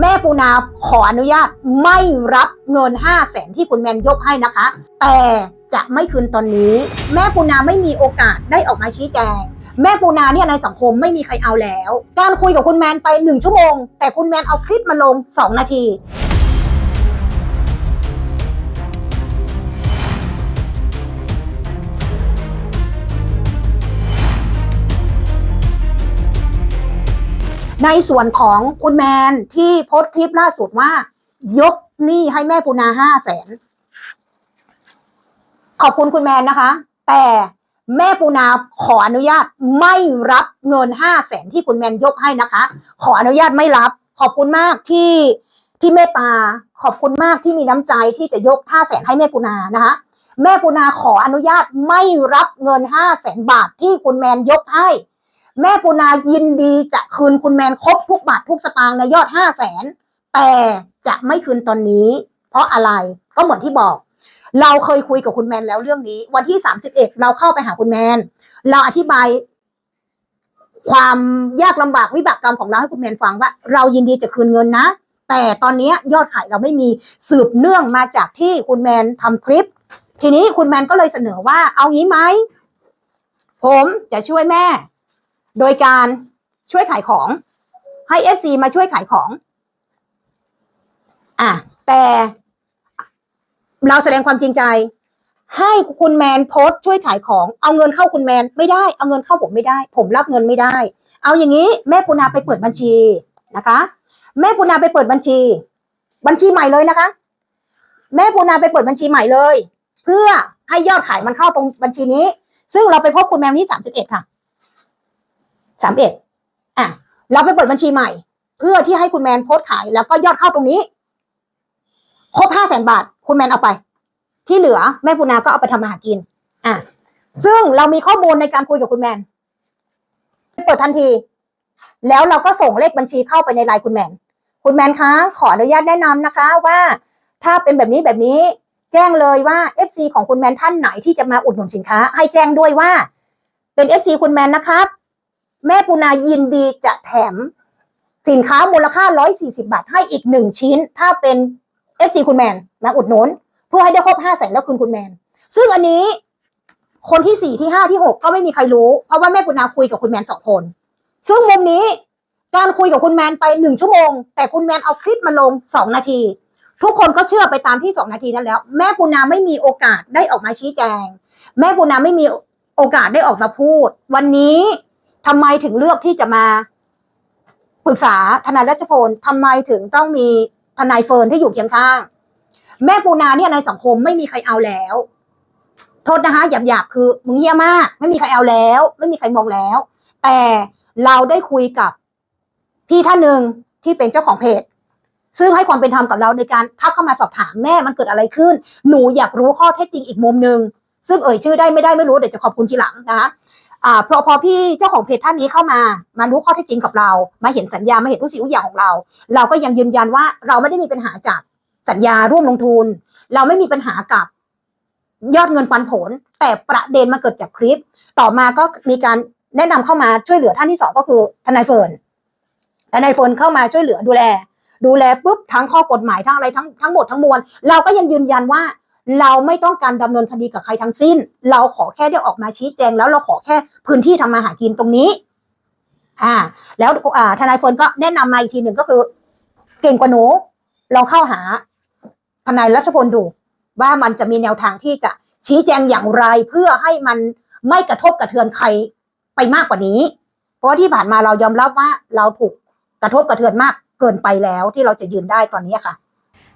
แม่ปูนาขออนุญาตไม่รับเงิน 5 0 0แสนที่คุณแมนยกให้นะคะ แต่จะไม่คืนตอนนี้ แม่ปูนาไม่มีโอกาสได้ออกมาชี้แจง แม่ปูนาเนี่ยในสังคมไม่มีใครเอาแล้ว การคุยกับคุณแมนไป 1 ชั่วโมง แต่คุณแมนเอาคลิปมาลง 2 นาที ในส่วนของคุณแมนที่โพสต์คลิปล่าสุดว่า ยกหนี้ให้แม่ปูนาห้าแสนขอบคุณคุณแมนนะคะ แต่แม่ปูนาขออนุญาตไม่รับเงินห้าแสนที่คุณแมนยกให้นะคะ ขออนุญาตไม่รับ ขอบคุณมากที่ที่เมตตาขอบคุณมากที่มีน้ำใจที่จะยกห้าแสนให้แม่ปูนานะคะ แม่ปูนาขออนุญาตไม่รับเงินห้าแสนบาทที่คุณแมนยกให้ แม่ปูนายินดีจะคืนคุณแมนครบทุกบาททุกสตางค์ในยอดห้าแสนแต่จะไม่คืนตอนนี้ เพราะอะไรก็เหมือนที่บอก เราเคยคุยกับคุณแมนแล้วเรื่องนี้ วันที่สามสิบเอ็ดเราเข้าไปหาคุณแมน เราอธิบาย ความยากลำบากวิบากกรรมของเราให้คุณแมนฟังว่า เรายินดีจะคืนเงินนะ แต่ตอนนี้ยอดขายเราไม่มีสืบเนื่องมาจากที่คุณแมนทำคลิป ทีนี้คุณแมนก็เลยเสนอว่าเอางี้ไหมผมจะช่วยแม่ โดยการช่วยขายของให้ FC มาช่วยขายของ อะ แต่เราแสดงความจริงใจ ให้คุณแมนโพสช่วยขายของ เอาเงินเข้าคุณแมนไม่ได้ เอาเงินเข้าผมไม่ได้ ผมรับเงินไม่ได้ เอาอย่างนี้ แม่ปุนาไปเปิดบัญชีนะคะ แม่ปุนาไปเปิดบัญชี บัญชีใหม่เลยนะคะ แม่ปุนาไปเปิดบัญชีใหม่เลย เพื่อให้ยอดขายมันเข้าตรงบัญชีนี้ ซึ่งเราไปพบคุณแมนที่สามสิบเอ็ดค่ะ สามเอ็ดอะเราไปเปิดบัญชีใหม่ เพื่อที่ให้คุณแมนโพสขายแล้วก็ยอดเข้าตรงนี้ ครบห้าแสนบาท คุณแมนเอาไป ที่เหลือแม่ปูนาก็เอาไปทำมาหากิน อะซึ่งเรามีข้อมูลในการคุยกับคุณแมนเปิดทันที แล้วเราก็ส่งเลขบัญชีเข้าไปในไลน์คุณแมน คุณแมนคะ ขออนุญาตแนะนำนะคะว่าถ้าเป็นแบบนี้แบบนี้แจ้งเลยว่า FC ของคุณแมนท่านไหนที่จะมาอุดหนุนสินค้า ให้แจ้งด้วยว่า เป็น FC คุณแมนนะครับ แม่ปูนายินดีจะแถมสินค้ามูลค่า 140 บาท ให้อีกหนึ่งชิ้น ถ้าเป็น FC คุณแมนมาอุดหนุนเพื่อให้ได้ครบ5แสนแล้วคืนคุณแมน ซึ่งอันนี้คนที่สี่ที่ห้าที่หกก็ไม่มีใครรู้ เพราะว่าแม่ปุนาคุยกับคุณแมนสองคน ซึ่งมุมนี้การคุยกับคุณแมนไปหนึ่งชั่วโมง แต่คุณแมนเอาคลิปมาลงสองนาที ทุกคนก็เชื่อไปตามที่สองนาทีนั้นแล้ว แม่ปุนาไม่มีโอกาสได้ออกมาชี้แจง แม่ปุนาไม่มีโอกาสได้ออกมาพูด วันนี้ ทำไมถึงเลือกที่จะมาปรึกษาทนายรัชพลทำไมถึงต้องมีทนายเฟิร์นที่อยู่เคียงข้าง แม่ปูนาเนี่ยในสังคมไม่มีใครเอาแล้ว โทษนะคะหยาบๆคือมึงเหี้ยมาก ไม่มีใครเอาแล้ว ไม่มีใครมองแล้ว แต่เราได้คุยกับพี่ท่านหนึ่งที่เป็นเจ้าของเพจซึ่งให้ความเป็นธรรมกับเราในการทักเข้ามาสอบถามแม่มันเกิดอะไรขึ้น หนูอยากรู้ข้อเท็จจริงอีกมุมหนึ่งซึ่งเอ่ยชื่อได้ไม่ได้ไม่รู้เดี๋ยวจะขอบคุณทีหลังนะคะ อ่าพอพอพี่เจ้าของเพจท่านนี้เข้ามา มารู้ข้อเท็จจริงกับเรา มาเห็นสัญญา มาเห็นทุกสิ่งทุกอย่างของเรา เราก็ยังยืนยันว่าเราไม่ได้มีปัญหาจากสัญญาร่วมลงทุน เราไม่มีปัญหากับยอดเงินปันผล แต่ประเด็นมันเกิดจากคลิป ต่อมาก็มีการแนะนำเข้ามาช่วยเหลือท่านที่สองก็คือทนายเฟิร์นทนายเฟิร์นเข้ามาช่วยเหลือดูแล ดูแลปุ๊บทั้งข้อกฎหมายทั้งอะไรทั้งทั้งหมดทั้งมวลเราก็ยังยืนยันว่า เราไม่ต้องการดำเนินคดีกับใครทั้งสิ้น เราขอแค่ได้ออกมาชี้แจง แล้วเราขอแค่พื้นที่ทำมาหากินตรงนี้ อ่า แล้วอ่าทนายเฟิร์นก็แนะนำมาอีกทีหนึ่งก็คือ เก่งกว่าหนูลองเข้าหาทนายรัชพลดู ว่ามันจะมีแนวทางที่จะชี้แจงอย่างไรเพื่อให้มันไม่กระทบกระเทือนใครไปมากกว่านี้ เพราะที่ผ่านมาเรายอมรับว่าเราถูกกระทบกระเทือนมากเกินไปแล้วที่เราจะยืนได้ตอนนี้ค่ะ